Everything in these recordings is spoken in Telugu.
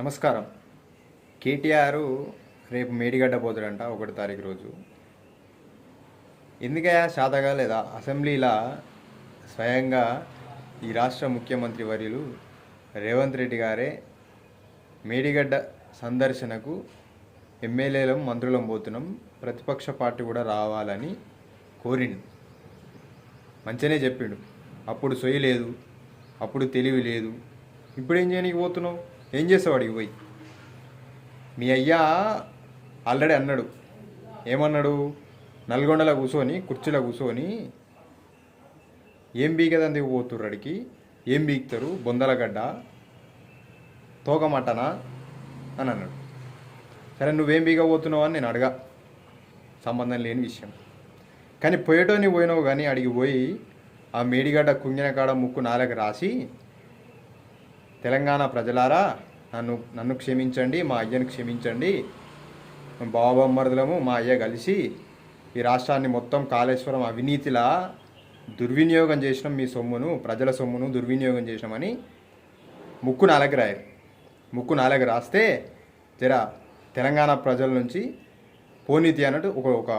నమస్కారం. కేటీఆర్ రేపు మేడిగడ్డ పోతాడంట ఒకటి తారీఖు రోజు. ఎందుకయ్యా? శాతగా లేదా? అసెంబ్లీలో స్వయంగా ఈ రాష్ట్ర ముఖ్యమంత్రి వర్యులు రేవంత్ రెడ్డి గారే మేడిగడ్డ సందర్శనకు ఎమ్మెల్యేలం మంత్రులం పోతున్నాం. ప్రతిపక్ష పార్టీ కూడా రావాలని కోరిండు. మంచిగానే చెప్పిండు. అప్పుడు సొయ్యి లేదు. అప్పుడు తెలివి లేదు. ఇప్పుడు ఏం చేయడానికి పోతున్నావు? ఏం చేస్తావు అడిగి పోయి. మీ అయ్యా ఆల్రెడీ అన్నాడు. ఏమన్నాడు? నల్గొండలో కూర్చొని కుర్చీలో కూర్చొని ఏం బీగదందుకు పోతుర్రు అడిగి. ఏం బీగుతారు? బొందలగడ్డ తోకమట్టనా అని అన్నాడు. సరే నువ్వేం బీగబోతున్నావు అని నేను అడగా. సంబంధం లేని విషయం. కానీ పోయేటోని పోయినావు కానీ అడిగి పోయి ఆ మేడిగడ్డ కుంగిన కాడ ముక్కు నాలకు రాసి తెలంగాణ ప్రజలారా నన్ను నన్ను క్షమించండి మా అయ్యను క్షమించండి. బావబొమ్మరులము మా అయ్య కలిసి ఈ రాష్ట్రాన్ని మొత్తం కాళేశ్వరం అవినీతిలా దుర్వినియోగం చేసినాం. మీ సొమ్మును ప్రజల సొమ్మును దుర్వినియోగం చేసినామని ముక్కు నాలుగు రాయరు. ముక్కు నాలుగు రాస్తే జర తెలంగాణ ప్రజల నుంచి పోనీతి అన్నట్టు ఒక ఒక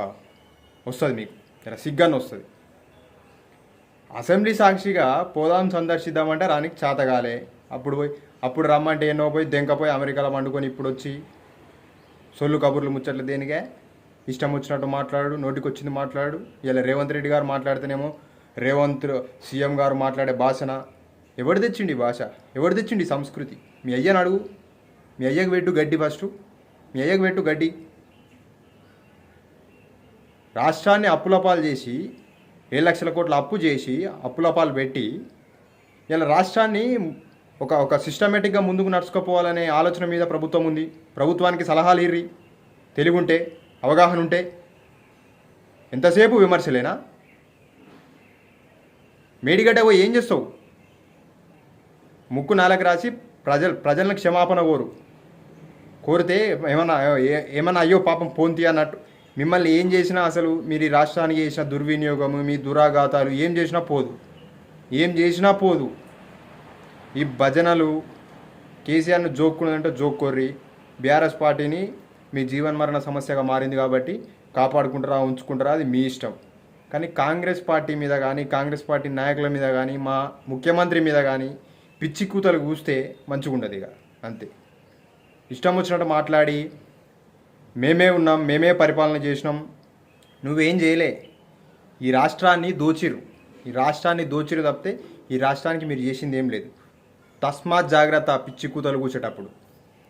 వస్తుంది మీకు. జర సిగ్గాన్ని వస్తుంది. అసెంబ్లీ సాక్షిగా పోదాం సందర్శిద్దామంటే రానికి చేతగాలే. అప్పుడు పోయి అప్పుడు రమ్మంటే ఎన్నో పోయి దెంకపోయి అమెరికాలో వండుకొని ఇప్పుడు వచ్చి సొల్లు కబుర్లు ముచ్చట్లు దేనికే? ఇష్టం వచ్చినట్టు మాట్లాడు నోటికి వచ్చింది మాట్లాడు. ఇలా రేవంత్ రెడ్డి గారు మాట్లాడితేనేమో రేవంత్ సీఎం గారు మాట్లాడే భాషన ఎవడు తెచ్చిండి భాష? ఎవడు తెచ్చిండి సంస్కృతి? మీ అయ్యను అడుగు. మీ అయ్యకు పెట్టు గడ్డి ఫస్ట్. మీ అయ్యకు పెట్టు గడ్డి. రాష్ట్రాన్ని అప్పులపాలు చేసి ఏడు లక్షల కోట్ల అప్పు చేసి అప్పులపాలు పెట్టి ఇలా రాష్ట్రాన్ని ఒక ఒక సిస్టమేటిక్గా ముందుకు నడుచుకోపోవాలనే ఆలోచన మీద ప్రభుత్వం ఉంది. ప్రభుత్వానికి సలహాలు ఇర్రి. తెలివి ఉంటే అవగాహన ఉంటే ఎంతసేపు విమర్శలేనా? మేడిగడ్డ పోయి ఏం చేస్తావు? ముక్కు నాలకు రాసి ప్రజలు ప్రజలను క్షమాపణ కోరు. కోరితే ఏమన్నా ఏ- ఏమన్నా అయ్యో పాపం పోంతి అన్నట్టు. మిమ్మల్ని ఏం చేసినా అసలు మీరు ఈ రాష్ట్రానికి చేసిన దుర్వినియోగము మీ దురాఘాతాలు ఏం చేసినా పోదు. ఏం చేసినా పోదు. ఈ భజనలు కేసీఆర్ను జోక్కున్నదంటే జోక్కొర్రి. బీఆర్ఎస్ పార్టీని మీ జీవన్ మరణ సమస్యగా మారింది కాబట్టి కాపాడుకుంటారా ఉంచుకుంటారా అది మీ ఇష్టం. కానీ కాంగ్రెస్ పార్టీ మీద కానీ కాంగ్రెస్ పార్టీ నాయకుల మీద కానీ మా ముఖ్యమంత్రి మీద కానీ పిచ్చి కూతలు కూస్తే మంచిగుండదు ఇక. అంతే. ఇష్టం వచ్చినట్టు మాట్లాడి మేమే ఉన్నాం మేమే పరిపాలన చేసినాం. నువ్వేం చేయలే. ఈ రాష్ట్రాన్ని దోచిరు ఈ రాష్ట్రాన్ని దోచిరు తప్పితే ఈ రాష్ట్రానికి మీరు చేసింది ఏం లేదు. తస్మాత్ జాగ్రత్త పిచ్చి కూతలు కూర్చేటప్పుడు